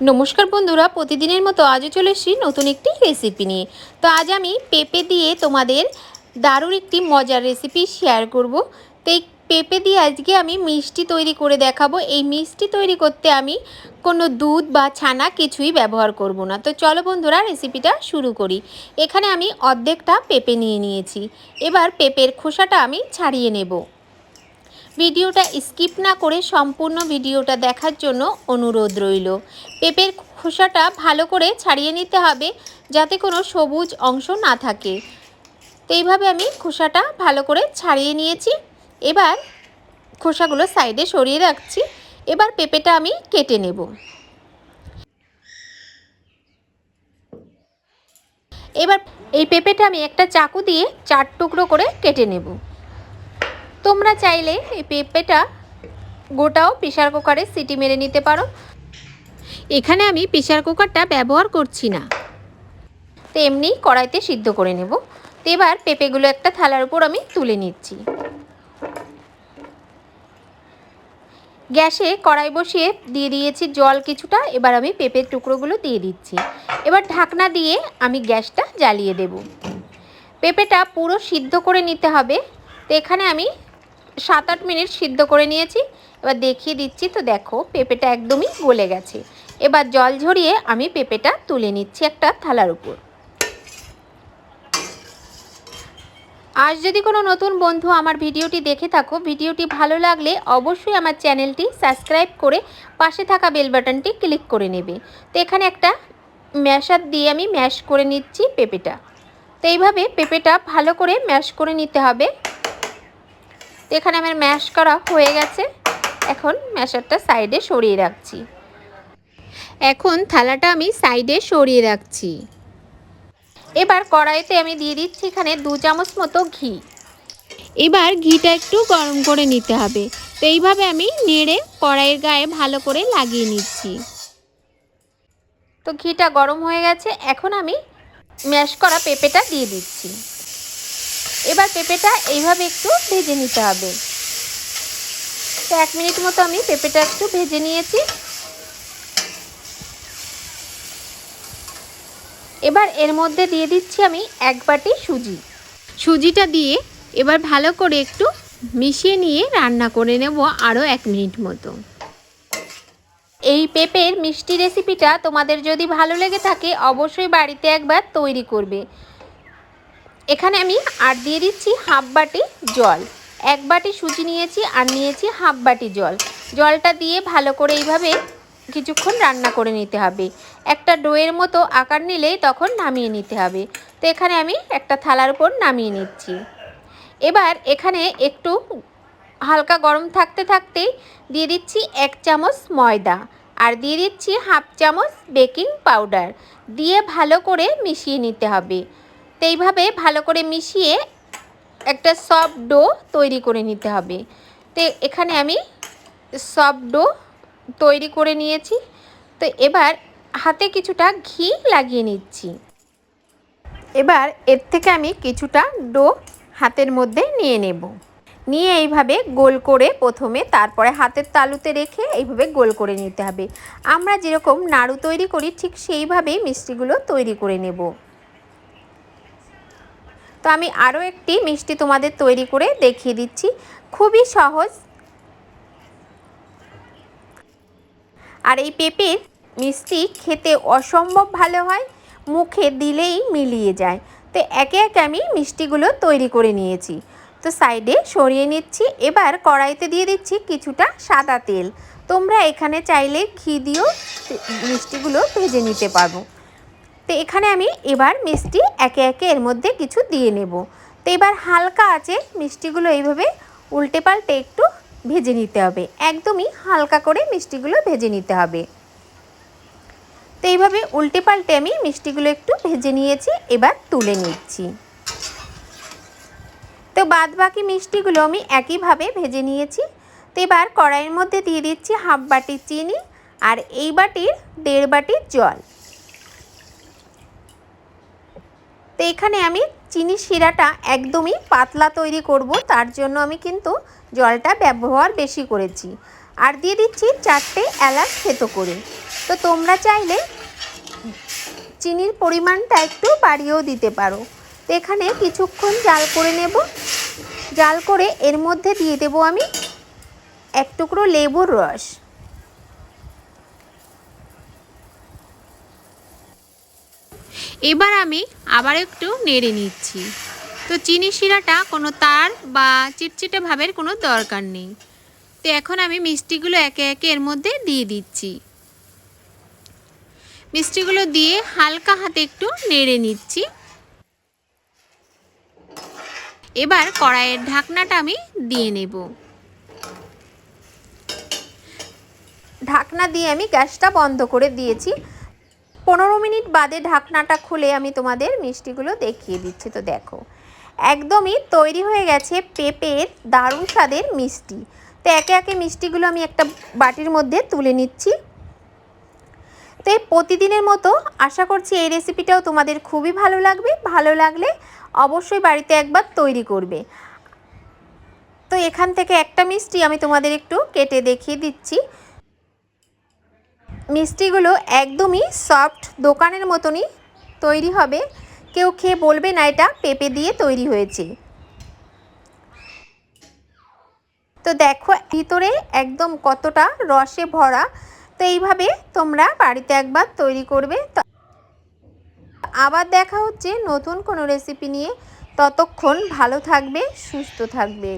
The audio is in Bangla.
নমস্কার বন্ধুরা, প্রতিদিনের মতো আজও চলে এসেছি নতুন একটি রেসিপি নিয়ে। তো আজ আমি পেঁপে দিয়ে তোমাদের দারুণ একটি মজার রেসিপি শেয়ার করব। তো এই পেঁপে দিয়ে আজকে আমি মিষ্টি তৈরি করে দেখাবো। এই মিষ্টি তৈরি করতে আমি কোনো দুধ বা ছানা কিছুই ব্যবহার করব না। তো চলো বন্ধুরা রেসিপিটা শুরু করি। এখানে আমি অর্ধেকটা পেঁপে নিয়ে নিয়েছি। এবার পেঁপের খোসাটা আমি ছাড়িয়ে নেব। ভিডিওটা স্কিপ না করে সম্পূর্ণ ভিডিওটা দেখার জন্য অনুরোধ রইল। পেঁপের খোসাটা ভালো করে ছাড়িয়ে নিতে হবে যাতে কোনো সবুজ অংশ না থাকে। তো এইভাবে আমি খোসাটা ভালো করে ছাড়িয়ে নিয়েছি। এবার খোসাগুলো সাইডে সরিয়ে রাখছি। এবার পেঁপেটা আমি কেটে নেব। এবার এই পেঁপেটা আমি একটা চাকু দিয়ে চার টুকরো করে কেটে নেব। তোমরা চাইলে এই পেঁপেটা গোটাও প্রেশার কুকারে সিটি মেরে নিতে পারো। এখানে আমি প্রেশার কুকারটা ব্যবহার করছি না। তো এমনি কড়াইতে সিদ্ধ করে নেব। তো এবার পেঁপেগুলো একটা থালার উপর আমি তুলে নিচ্ছি। গ্যাসে কড়াই বসিয়ে দিয়ে দিয়েছি জল কিছুটা। এবার আমি পেঁপের টুকরোগুলো দিয়ে দিচ্ছি। এবার ঢাকনা দিয়ে আমি গ্যাসটা জ্বালিয়ে দেব। পেঁপেটা পুরো সিদ্ধ করে নিতে হবে। তো এখানে আমি সাত আট মিনিট সিদ্ধ করে নিয়েছি। এবার দেখিয়ে দিচ্ছি, তো দেখো পেঁপেটা একদমই গলে গেছে। এবার জল ঝরিয়ে আমি পেঁপেটা তুলে নিচ্ছি একটা থালার উপর। আজ যদি কোনো নতুন বন্ধু আমার ভিডিওটি দেখে থাকো, ভিডিওটি ভালো লাগলে অবশ্যই আমার চ্যানেলটি সাবস্ক্রাইব করে পাশে থাকা বেল বাটনটি ক্লিক করে নেবে। তো এখানে একটা ম্যাশার দিয়ে আমি ম্যাশ করে নিচ্ছি পেঁপেটা। তো এইভাবে পেঁপেটা ভালো করে ম্যাশ করে নিতে হবে। তো এখানে আমার ম্যাশ করা হয়ে গেছে। এখন ম্যাশারটা সাইডে সরিয়ে রাখছি। এখন থালাটা আমি সাইডে সরিয়ে রাখছি। এবার কড়াইতে আমি দিয়ে দিচ্ছি এখানে দু চামচ মতো ঘি। এবার ঘিটা একটু গরম করে নিতে হবে। তো এইভাবে আমি নেড়ে কড়াইয়ের গায়ে ভালো করে লাগিয়ে নিচ্ছি। তো ঘিটা গরম হয়ে গেছে। এখন আমি ম্যাশ করা পেঁপেটা দিয়ে দিচ্ছি। এবার পেঁপেটা এইভাবে একটু ভেজে নিতে হবে। তো এক মিনিট মতো আমি পেঁপেটা একটু ভেজে নিয়েছি। এবার এর মধ্যে দিয়ে দিচ্ছি আমি এক বাটি সুজি। সুজিটা দিয়ে এবার ভালো করে একটু মিশিয়ে নিয়ে রান্না করে নেব আরও এক মিনিট মতো। এই পেঁপের মিষ্টি রেসিপিটা তোমাদের যদি ভালো লেগে থাকে, অবশ্যই বাড়িতে একবার তৈরি করবে। এখানে আমি আর দিয়ে দিচ্ছি হাফ বাটি জল। এক বাটি সুজি নিয়েছি আর নিয়েছি হাফ বাটি জল। জলটা দিয়ে ভালো করে এইভাবে কিছুক্ষণ রান্না করে নিতে হবে। একটা ডোয়ের মতো আকার নিলেই তখন নামিয়ে নিতে হবে। তো এখানে আমি একটা থালার উপর নামিয়ে নিচ্ছি। এবার এখানে একটু হালকা গরম থাকতে থাকতেই দিয়ে দিচ্ছি এক চামচ ময়দা আর দিয়ে দিচ্ছি হাফ চামচ বেকিং পাউডার। দিয়ে ভালো করে মিশিয়ে নিতে হবে। তো এইভাবে ভালো করে মিশিয়ে একটা সফট ডো তৈরি করে নিতে হবে। তো এখানে আমি সফট ডো তৈরি করে নিয়েছি। তো এবার হাতে কিছুটা ঘি লাগিয়ে নিচ্ছি। এবার এর থেকে আমি কিছুটা ডো হাতের মধ্যে নিয়ে নেব। নিয়ে এইভাবে গোল করে প্রথমে তারপরে হাতের তালুতে রেখে এইভাবে গোল করে নিতে হবে। আমরা যেরকম নাড়ু তৈরি করি ঠিক সেইভাবেই মিষ্টিগুলো তৈরি করে নেব। তো আমি আরও একটি মিষ্টি তোমাদের তৈরি করে দেখিয়ে দিচ্ছি। খুবই সহজ। আর এই পেঁপের মিষ্টি খেতে অসম্ভব ভালো হয়, মুখে দিলেই মিলিয়ে যায়। তো একে একে আমি মিষ্টিগুলো তৈরি করে নিয়েছি। তো সাইডে সরিয়ে নিচ্ছি, এবার কড়াইতে দিয়ে দিচ্ছি কিছুটা সাদা তেল। তোমরা এখানে চাইলে ঘি দিয়েও মিষ্টিগুলো ভেজে নিতে পারব তো এখানে আমি এবার মিষ্টি একে একে এর মধ্যে কিছু দিয়ে নেব। তো এবার হালকা আছে মিষ্টিগুলো এইভাবে উল্টে পাল্টে একটু ভেজে নিতে হবে। একদমই হালকা করে মিষ্টিগুলো ভেজে নিতে হবে। তো এইভাবে উল্টে পাল্টে আমি মিষ্টিগুলো একটু ভেজে নিয়েছি, এবার তুলে নিচ্ছি। তো বাদ বাকি মিষ্টিগুলো আমি একইভাবে ভেজে নিয়েছি। তো এবার কড়াইয়ের মধ্যে দিয়ে দিচ্ছি হাফ বাটি চিনি আর এই বাটির দেড় বাটির জল। তো এখানে আমি চিনি শিরাটা একদমই পাতলা তৈরি করব, তার জন্য আমি কিন্তু জলটা ব্যবহার বেশি করেছি। আর দিয়ে দিচ্ছি চারটে এলাচ থেতো করে। তো তোমরা চাইলে চিনির পরিমাণটা একটু বাড়িয়েও দিতে পারো। তো এখানে কিছুক্ষণ জাল করে নেব। জাল করে এর মধ্যে দিয়ে দেবো আমি এক টুকরো লেবুর রস। এবার আমি আবার একটু নেড়ে নিচ্ছি। তো চিনি শিরাটা কোনো তার বা চিটচিটে ভাবের কোনো দরকার নেই। তো এখন আমি মিষ্টিগুলো একে একে এর মধ্যে দিয়ে দিচ্ছি। মিষ্টিগুলো দিয়ে হালকা হাতে একটু নেড়ে নিচ্ছি। এবার কড়াইয়ের ঢাকনাটা আমি দিয়ে নেব। ঢাকনা দিয়ে আমি গ্যাসটা বন্ধ করে দিয়েছি। পনেরো মিনিট বাদে ঢাকনাটা খুলে আমি তোমাদের মিষ্টিগুলো দেখিয়ে দিচ্ছি, তো দেখো। একদমই তৈরি হয়ে গেছে পেঁপের দারুণ স্বাদের মিষ্টি। তো একে একে মিষ্টিগুলো আমি একটা বাটির মধ্যে তুলে নিচ্ছি। তো এই প্রতিদিনের মতো আশা করছি এই রেসিপিটাও তোমাদের খুবই ভালো লাগবে। ভালো লাগলে অবশ্যই বাড়িতে একবার তৈরি করবে। তো এখান থেকে একটা মিষ্টি আমি তোমাদের একটু কেটে দেখিয়ে দিচ্ছি। মিষ্টিগুলো একদমই সফট দোকানের মতনই তৈরি হবে। কেউ খেয়ে বলবে না, এটা পেঁপে দিয়ে তৈরি হয়েছে। তো দেখো, ভিতরে একদম কতটা রসে ভরা। তো এইভাবে তোমরা বাড়িতে একবার তৈরি করবে। আবার দেখা হচ্ছে নতুন কোনো রেসিপি নিয়ে। ততক্ষণ ভালো থাকবে, সুস্থ থাকবে।